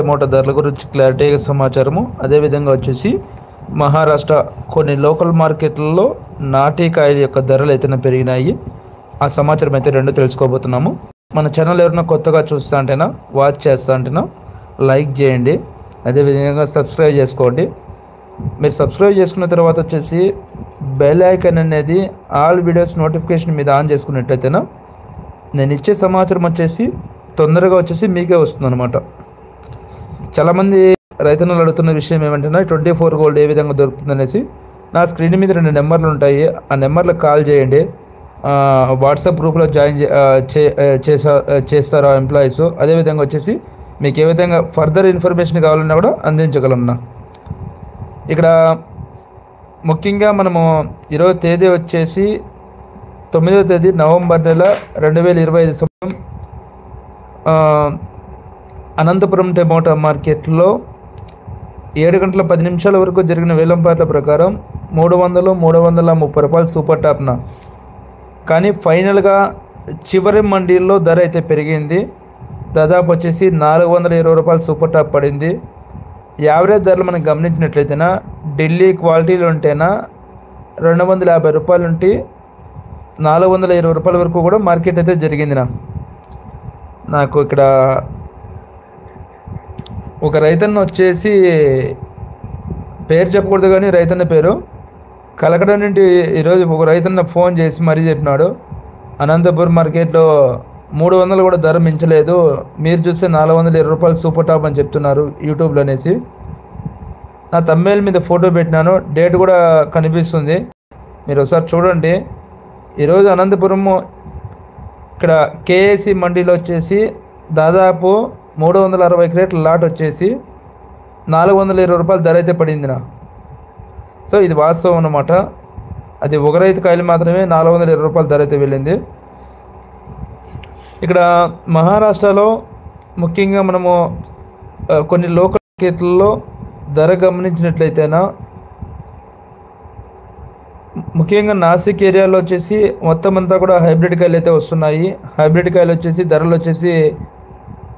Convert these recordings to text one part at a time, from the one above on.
Tomato ధరల గురించి క్లారిటీగా సమాచారము. అదేవిధంగా వచ్చేసి మహారాష్ట్ర కొన్ని లోకల్ మార్కెట్లలో నాటి కాయల యొక్క ధరలు అయితే పెరిగినాయి. ఆ సమాచారం అయితే రెండు తెలుసుకోబోతున్నాము. మన ఛానల్ ఎవరైనా కొత్తగా చూస్తా అంటేనా వాచ్ చేస్తా అంటేనా లైక్ చేయండి. అదేవిధంగా సబ్స్క్రైబ్ చేసుకోండి. మీరు సబ్స్క్రైబ్ చేసుకున్న తర్వాత వచ్చేసి బెల్ ఐకాన్ అనేది ఆల్ వీడియోస్ నోటిఫికేషన్ మీద ఆన్ చేసుకున్నట్టయితేనా నేను ఇచ్చే సమాచారం వచ్చేసి తొందరగా వచ్చేసి మీకే వస్తుంది అనమాట చాలామంది రైతన్నలు అడుగుతున్న విషయం ఏమంటున్నా ట్వంటీ ఫోర్ గోల్డ్ ఏ విధంగా దొరుకుతుంది అనేసి నా స్క్రీన్ మీద రెండు నెంబర్లు ఉంటాయి. ఆ నెంబర్లకు కాల్ చేయండి. వాట్సాప్ గ్రూప్లో జాయిన్ చే- చే- చేసా చేస్తారు ఆ ఎంప్లాయీస్ అదేవిధంగా వచ్చేసి మీకు ఏ విధంగా ఫర్దర్ ఇన్ఫర్మేషన్ కావాలన్నా కూడా అందించగలన్నా ఇక్కడ ముఖ్యంగా మనము ఇరవై తేదీ వచ్చేసి తొమ్మిదవ తేదీ నవంబర్ నెల రెండు వేల ఇరవై ఐదు సంవత్సరం అనంతపురం టమోటా మార్కెట్లో ఏడు గంటల పది నిమిషాల వరకు జరిగిన వేలంపాట్ల ప్రకారం మూడు వందలు మూడు వందల ముప్పై రూపాయలు సూపర్ టాప్న కానీ ఫైనల్గా చివరి మండీల్లో ధర అయితే పెరిగింది. దాదాపు వచ్చేసి నాలుగు వందల ఇరవై రూపాయలు సూపర్ టాప్ పడింది. యావరేజ్ ధరలు మనం గమనించినట్లయితేనా ఢిల్లీ క్వాలిటీలు ఉంటేనా రెండు వందల యాభై రూపాయలు ఉంటే నాలుగు వందల ఇరవై రూపాయల వరకు కూడా మార్కెట్ అయితే జరిగింది నా. నాకు ఇక్కడ ఒక రైతన్న వచ్చేసి పేరు చెప్పకూడదు కానీ రైతన్న పేరు. కలకడ నుండి ఈరోజు ఒక రైతన్న ఫోన్ చేసి మరీ చెప్పినాడు. అనంతపురం మార్కెట్లో మూడు వందలు కూడా ధర మించలేదు. మీరు చూస్తే నాలుగు వందల ఇరవై రూపాయలు సూపర్ టాప్ అని చెప్తున్నారు యూట్యూబ్లో అనేసి. నా తమ్మేల మీద ఫోటో పెట్టినాను. డేట్ కూడా కనిపిస్తుంది. మీరు ఒకసారి చూడండి. ఈరోజు అనంతపురము ఇక్కడ కేఏసి మండీలో వచ్చేసి దాదాపు మూడు వందల అరవై క్రేట్ల లాట్ వచ్చేసి నాలుగు వందల ఇరవై రూపాయల ధర అయితే పడింది నా సో ఇది వాస్తవం అన్నమాట. అది ఒక రైతు కాయలు మాత్రమే నాలుగు వందల ఇరవై రూపాయల ధర అయితే వెళ్ళింది. ఇక్కడ మహారాష్ట్రలో ముఖ్యంగా మనము కొన్ని లోకల్ మార్కెట్లలో ధర గమనించినట్లయితేనా ముఖ్యంగా నాసిక్ ఏరియాలో వచ్చేసి మొత్తం అంతా కూడా హైబ్రిడ్ కాయలు అయితే వస్తున్నాయి. హైబ్రిడ్ కాయలు వచ్చేసి ధరలు వచ్చేసి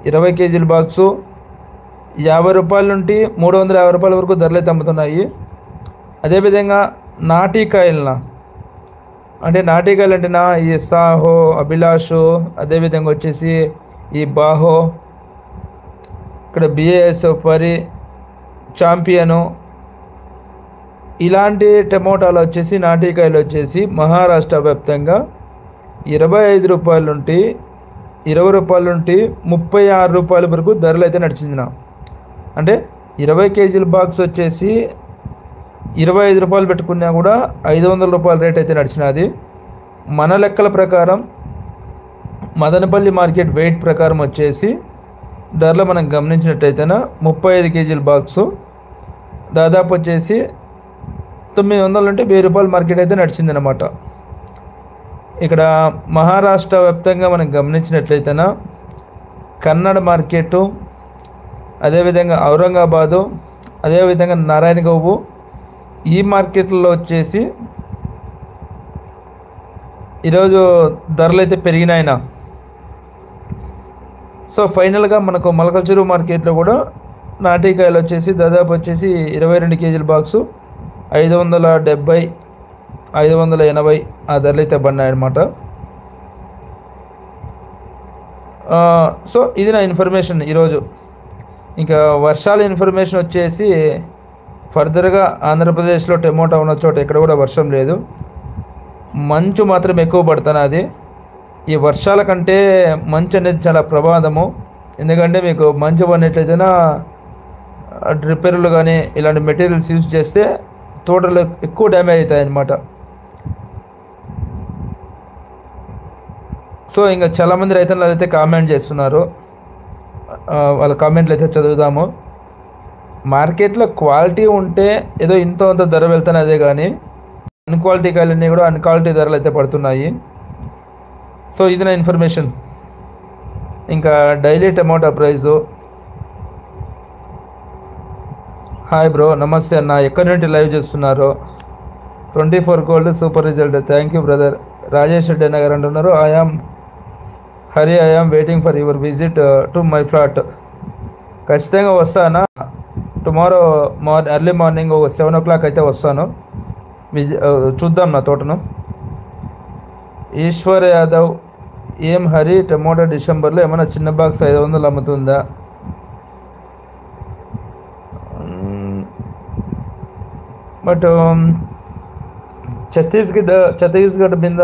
ఇరవై కేజీల బాక్సు యాభై రూపాయల నుండి మూడు వందల యాభై రూపాయల వరకు ధరలు అయితే అమ్ముతున్నాయి అదేవిధంగా నాటీ అంటే నాటికాయలు అంటేనా? ఈ సాహో అభిలాషు అదేవిధంగా వచ్చేసి ఈ బాహో ఇక్కడ బిఏఎస్ పరి చాంపియను ఇలాంటి టమోటాలు వచ్చేసి నాటికాయలు వచ్చేసి మహారాష్ట్ర వ్యాప్తంగా ఇరవై ఐదు రూపాయల నుండి ఇరవై రూపాయల నుండి ముప్పై ఆరు రూపాయల వరకు ధరలు అయితే నడిచింది నా అంటే ఇరవై కేజీల బాక్స్ వచ్చేసి ఇరవై ఐదు రూపాయలు పెట్టుకున్నా కూడా ఐదు వందల రూపాయల రేట్ అయితే నడిచినది మన లెక్కల ప్రకారం మదనపల్లి మార్కెట్ వెయిట్ ప్రకారం వచ్చేసి ధరలు మనం గమనించినట్టయితేన ముప్పై ఐదు కేజీల బాక్సు దాదాపు వచ్చేసి తొమ్మిది వందల నుండి వెయ్యి రూపాయల మార్కెట్ అయితే నడిచిందనమాట ఇక్కడ మహారాష్ట్ర వ్యాప్తంగా మనం గమనించినట్లయితేన కన్నడ మార్కెట్ అదేవిధంగా ఔరంగాబాదు అదేవిధంగా నారాయణగౌబు ఈ మార్కెట్లలో వచ్చేసి ఈరోజు ధరలు అయితే పెరిగినాయన. సో ఫైనల్గా మనకు మలకల్చెరు మార్కెట్లో కూడా నాటికాయలు వచ్చేసి దాదాపు వచ్చేసి ఇరవై రెండు కేజీల బాక్సు ఐదు వందల డెబ్బై ఐదు వందల ఎనభై ఆ ధరలు అయితే పడినాయి అనమాట సో ఇది నా ఇన్ఫర్మేషన్ ఈరోజు. ఇంకా వర్షాల ఇన్ఫర్మేషన్ వచ్చేసి ఫర్దర్గా ఆంధ్రప్రదేశ్లో టమోటా ఉన్న చోట ఎక్కడ కూడా వర్షం లేదు. మంచు మాత్రం ఎక్కువ పడుతున్నది ఈ వర్షాల కంటే మంచు అనేది చాలా ప్రమాదము. ఎందుకంటే మీకు మంచు పడినట్లయితేనా రిపేర్లు కానీ ఇలాంటి మెటీరియల్స్ యూజ్ చేస్తే తోటలు ఎక్కువ డ్యామేజ్ అవుతాయి అన్నమాట సో ఇంకా చాలామంది రైతులు అయితే కామెంట్ చేస్తున్నారు. వాళ్ళ కామెంట్లు అయితే చదువుదాము. మార్కెట్లో క్వాలిటీ ఉంటే ఏదో ఇంత అంత ధర వెళ్తున్నదే అదే కానీ అన్క్వాలిటీ కాయలన్నీ కూడా అన్క్వాలిటీ ధరలు అయితే పడుతున్నాయి. సో ఇది నా ఇన్ఫర్మేషన్ ఇంకా daily tomato price hi bro నమస్తే అన్న. ఎక్కడి నుండి లైవ్ చేస్తున్నారు? Twenty four gold super result thank you brother Rajesh Reddy Nagar అంటున్నారు. I am Hari I am waiting for your visit to my flat ఖచ్చితంగా వస్తానా? టుమారో మార్ ఎర్లీ మార్నింగ్ ఒక సెవెన్ ఓ క్లాక్ అయితే వస్తాను. విజి uh, చూద్దాం నా తోటను. ఈశ్వర్ యాదవ్ ఏం హరి టమోటా డిసెంబర్లో ఏమైనా చిన్న బాక్స్ ఐదు వందలు అమ్ముతుందా? బట్ um, ఛత్తీస్గఢ్ ఛత్తీస్గఢ్ మీద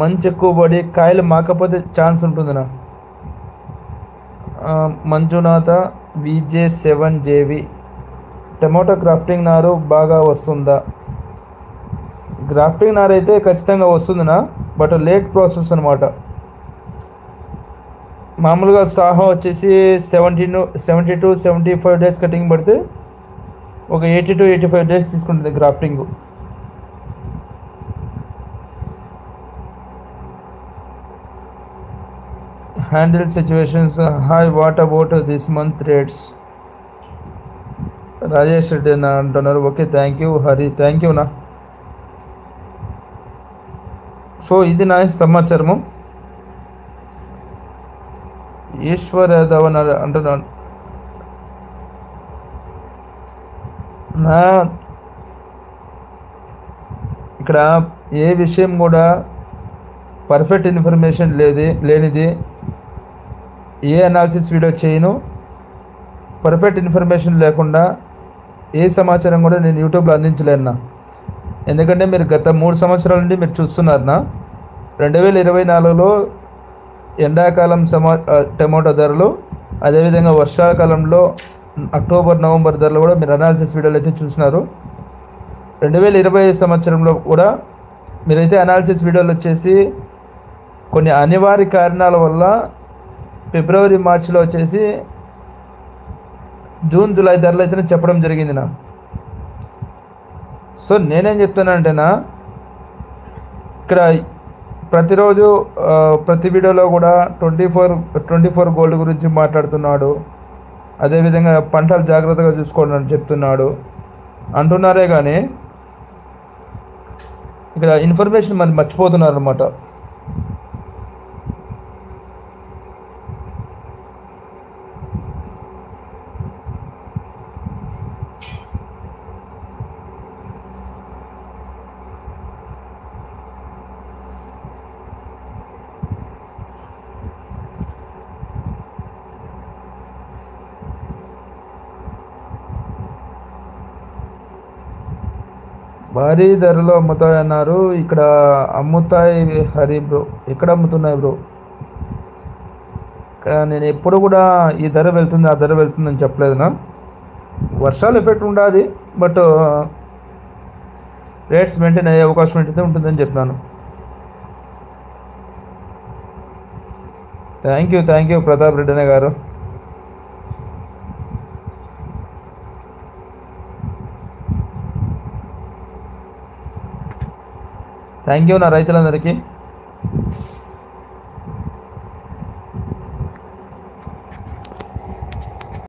మంచు ఎక్కువ పడి కాయలు మాకపోతే chance ఉంటుందినా. Manjunatha VJ seven JV. Tomato grafting నారు బాగా వస్తుందా? గ్రాఫ్టింగ్ నారు అయితే ఖచ్చితంగా వస్తుందినా బట్ లేట్ ప్రాసెస్ అనమాట మామూలుగా సాహో వచ్చేసి seventy seventy two seventy five days cutting పడితే ఒక eighty two eighty five days తీసుకుంటుంది grafting handle situations hi what about this month rates Rajesh Reddy అన్న అంటున్నారు okay thank you Hari thank you నా so ఇది నా సమాచారము. ఈశ్వర్ యాదవ్ అన్నారు అంటున్నాను నా ఇక్కడ ఏ విషయం కూడా పర్ఫెక్ట్ ఇన్ఫర్మేషన్ లేది లేనిది ఏ అనాలిసిస్ వీడియో చేయను. పర్ఫెక్ట్ ఇన్ఫర్మేషన్ లేకుండా ఏ సమాచారం కూడా నేను యూట్యూబ్లో అందించలేనా? ఎందుకంటే మీరు గత మూడు సంవత్సరాల నుండి మీరు చూస్తున్నారనా? రెండు వేల ఇరవై నాలుగులో ఎండాకాలం సమా టమాటో ధరలు అదేవిధంగా వర్షాకాలంలో అక్టోబర్ నవంబర్ ధరలు కూడా మీరు అనాలిసిస్ వీడియోలు అయితే చూసినారు. రెండు వేల ఇరవై సంవత్సరంలో కూడా మీరైతే అనాలిసిస్ వీడియోలు వచ్చేసి కొన్ని అనివార్య కారణాల వల్ల ఫిబ్రవరి మార్చిలో వచ్చేసి జూన్ జూలై ధరలు అయితే చెప్పడం జరిగింది నా. సో నేనేం చెప్తానంటేనా ఇక్కడ ప్రతిరోజు ప్రతి వీడియోలో కూడా twenty four twenty four gold గురించి మాట్లాడుతున్నాడు. అదేవిధంగా పంటలు జాగ్రత్తగా చూసుకోండి అని చెప్తున్నాడు. అంటున్నారే కానీ ఇక్కడ ఇన్ఫర్మేషన్ మరి మర్చిపోతున్నారు అనమాట భారీ ధరలో అమ్ముతాయి అన్నారు. ఇక్కడ అమ్ముతాయి హరి బ్రో. ఎక్కడ అమ్ముతున్నాయి బ్రో? ఇక్కడ నేను ఎప్పుడు కూడా ఈ ధర వెళ్తుంది ఆ ధర వెళ్తుంది అని చెప్పలేదునా వర్షాలు ఎఫెక్ట్ ఉండాలి బట్ రేట్స్ మెయింటైన్ అయ్యే అవకాశం ఏంటైతే ఉంటుందని చెప్పినాను. Thank you thank you Pratap Reddy garu. Thank you నా రైతులందరికీ.